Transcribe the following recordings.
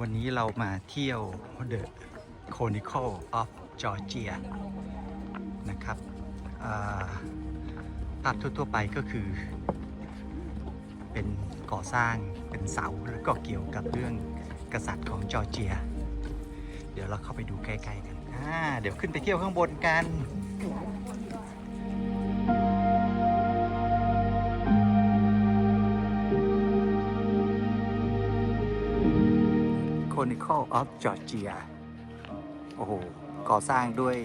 วันนี้เรามาเที่ยว The Chronicle of Georgia นะครับภาพทั่ว ๆ ไปก็คือ เป็นก่อสร้างเป็นเสาแล้วก็เกี่ยวกับเรื่องกษัตริย์ของจอร์เจีย เดี๋ยวเราเข้าไปดูใกล้ ๆ กัน เดี๋ยวขึ้นไปเที่ยวข้างบนกัน Chronicle of Georgia โอ้โห ก่อสร้างด้วย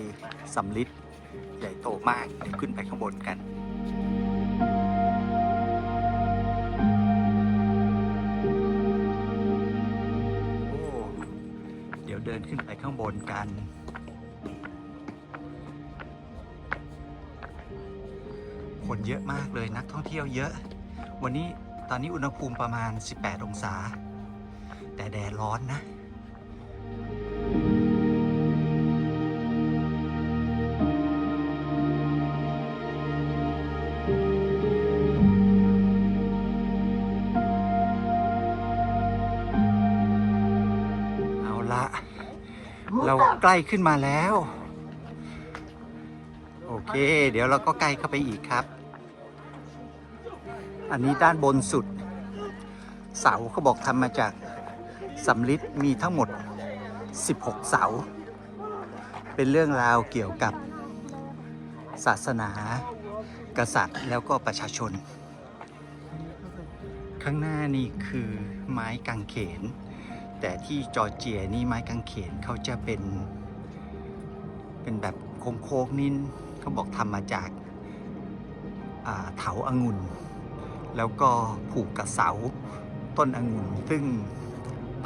สำลิดใหญ่โตมาก เดี๋ยวขึ้นไปข้างบนกันโอ้เดี๋ยวเดินขึ้นไปข้างบนกัน คนเยอะมากเลยนักท่องเที่ยวเยอะ วันนี้ตอนนี้อุณหภูมิประมาณ 18 องศา แต่แดดร้อนนะ เราใกล้ขึ้นมาแล้ว โอเค เดี๋ยวเราก็ใกล้เข้าไปอีกครับ อันนี้ด้านบนสุด เสาเขาบอกทำมาจากสำลิดมีทั้งหมด 16 เสา เป็นเรื่องราวเกี่ยวกับศาสนา กษัตริย์แล้วก็ประชาชน ข้างหน้านี่คือไม้กางเขน แต่ที่จอร์เจียนี่ไม้กางเขนเขาจะเป็น เป็นแบบโค้งๆนินเขาบอกทำมาจากเถาอางุ่น แล้วก็ผูกกับเสาต้นองุ่น ซึ่ง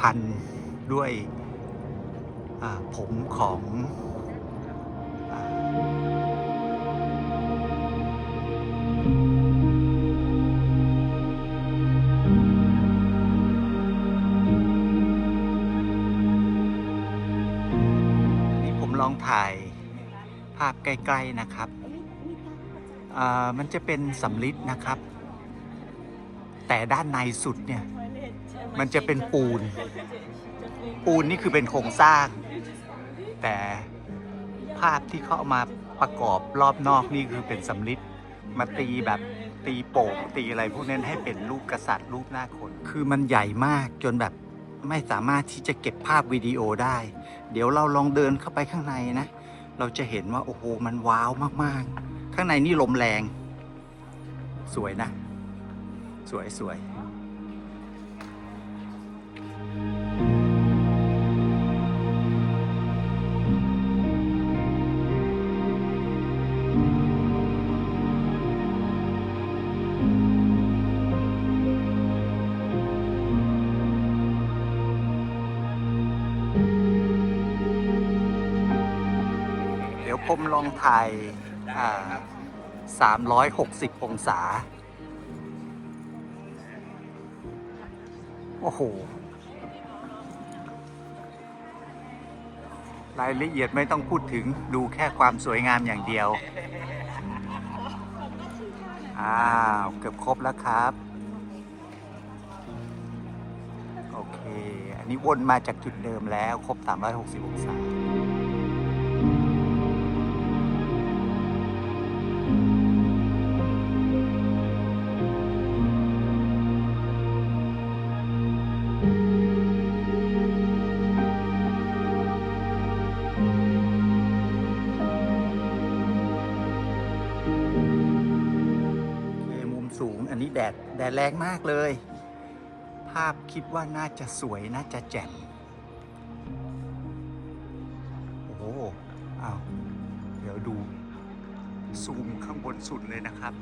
พันด้วยผมของ องถ่ายภาพใกล้ ๆ นะครับ มันจะเป็นสำลิดนะครับ แต่ด้านในสุดเนี่ย มันจะเป็นปูน ปูนนี่คือเป็นโครงสร้าง แต่ภาพที่เขาเอามาประกอบรอบนอกนี่คือเป็นสำลิดมาตีแบบตีโป่งตีอะไรพวกนั้นให้เป็นรูปกษัตริย์รูปหน้าคน คือมันใหญ่มากจนแบบ ไม่สามารถที่จะเก็บภาพวิดีโอได้ เดี๋ยวเราลองเดินเข้าไปข้างในนะ เราจะเห็นว่าโอ้โหมันว้าวมากๆ ข้างในนี่ลมแรง สวยนะ สวยสวย ผมลองถ่ายอ่า360 องศา โอ้โห รายละเอียดไม่ต้องพูดถึงดูแค่ความสวยงามอย่างเดียว อ้าว เกือบครบแล้วครับ โอเค อันนี้วนมาจากจุดเดิมแล้ว ครบ 360 องศา สูง อันนี้แดดแดดแรงมากเลย ภาพคิดว่าน่าจะสวยน่าจะแจ่มโอ้โหอ้าวเดี๋ยวดู ซูมข้างบนสุดเลยนะครับ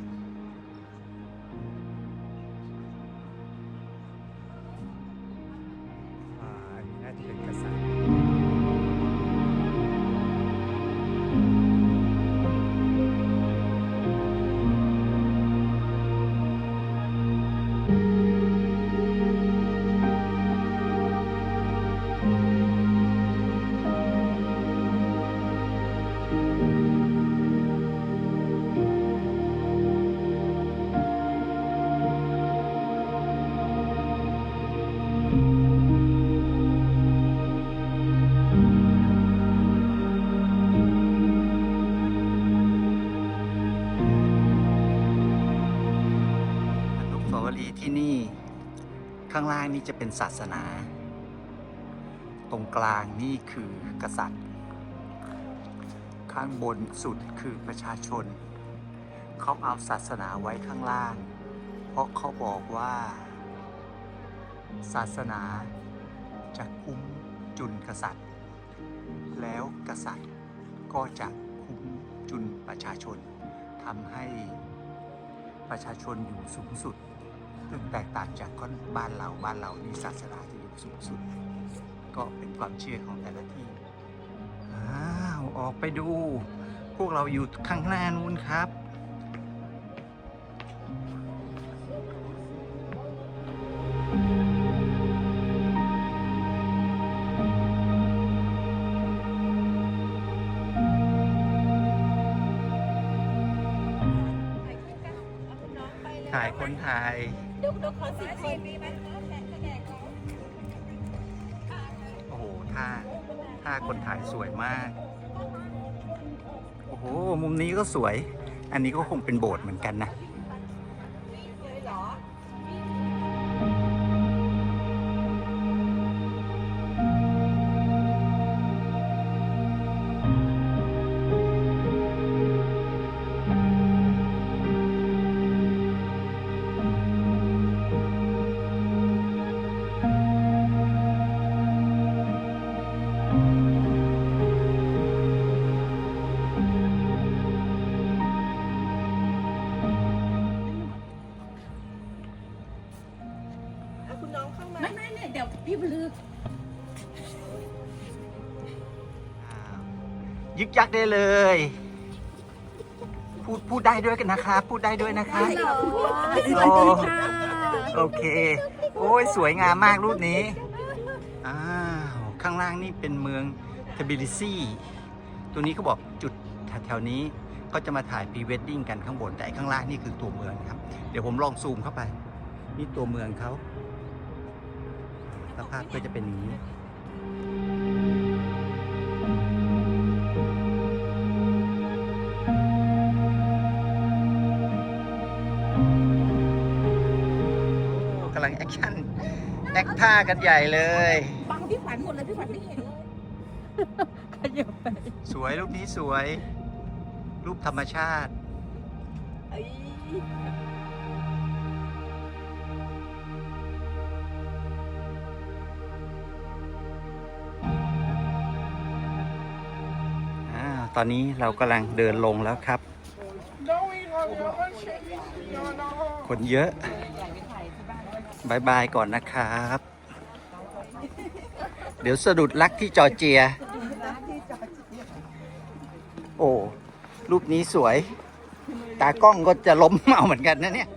รีที่นี่ ข้างล่างนี่จะเป็นศาสนา ตรงกลางนี่คือกษัตริย์ ข้างบนสุดคือประชาชน เขาเอาศาสนาไว้ข้างล่าง เพราะเขาบอกว่า ศาสนาจะคุ้มจุนกษัตริย์ แล้วกษัตริย์ก็จะคุ้มจุนประชาชนทำให้ประชาชนอยู่สูงสุด ซึ่งแตกต่างจากก้อนบ้านเราบ้านเรานี่ศาสนาจะอยู่สูงสุด ก็เป็นความเชื่อของแต่ละที่อ้าวออกไปดู พวกเราอยู่ข้างหน้านู้นครับถ่ายคนถ่าย เดี๋ยวเดี๋ยวขอสิบคนโอ้โหท่าท่าคนถ่ายสวยมาก โอ้โห มุมนี้ก็สวย อันนี้ก็คงเป็นโบสถ์เหมือนกันนะ ยึกยักได้เลย พูดพูดได้ด้วยกันนะคะ พูดได้ด้วยนะคะโอ้โอเค โอ้ยสวยงามมากรูปนี้ อ้าว ข้างล่างนี่เป็นเมืองทบิลิซีตัวนี้เขาบอกจุดแถวๆนี้ก็จะมาถ่ายพรีเวดดิ้งกันข้างบน แต่ไอ้ข้างล่างนี่คือตัวเมืองครับ เดี๋ยวผมลองซูมเข้าไป นี่ตัวเมืองเขาสภาพก็จะเป็นอย่างนี้ำลังแอคชั่นแอคท่ากันใหญ่เลย บังพี่ขวัญหมดเลยพี่ขวัญไม่เห็นเลยขยับไปสวยรูปนี้สวย รูปธรรมชาติ เอ้ยอ่าตอนนี้เรากำลังเดินลงแล้วครับ คนเยอะ บายบายก่อนนะครับ เดี๋ยวสะดุดรักที่จอร์เจีย โอ้ รูปนี้สวย ตากล้องก็จะล้มเอาเหมือนกันนะเนี่ย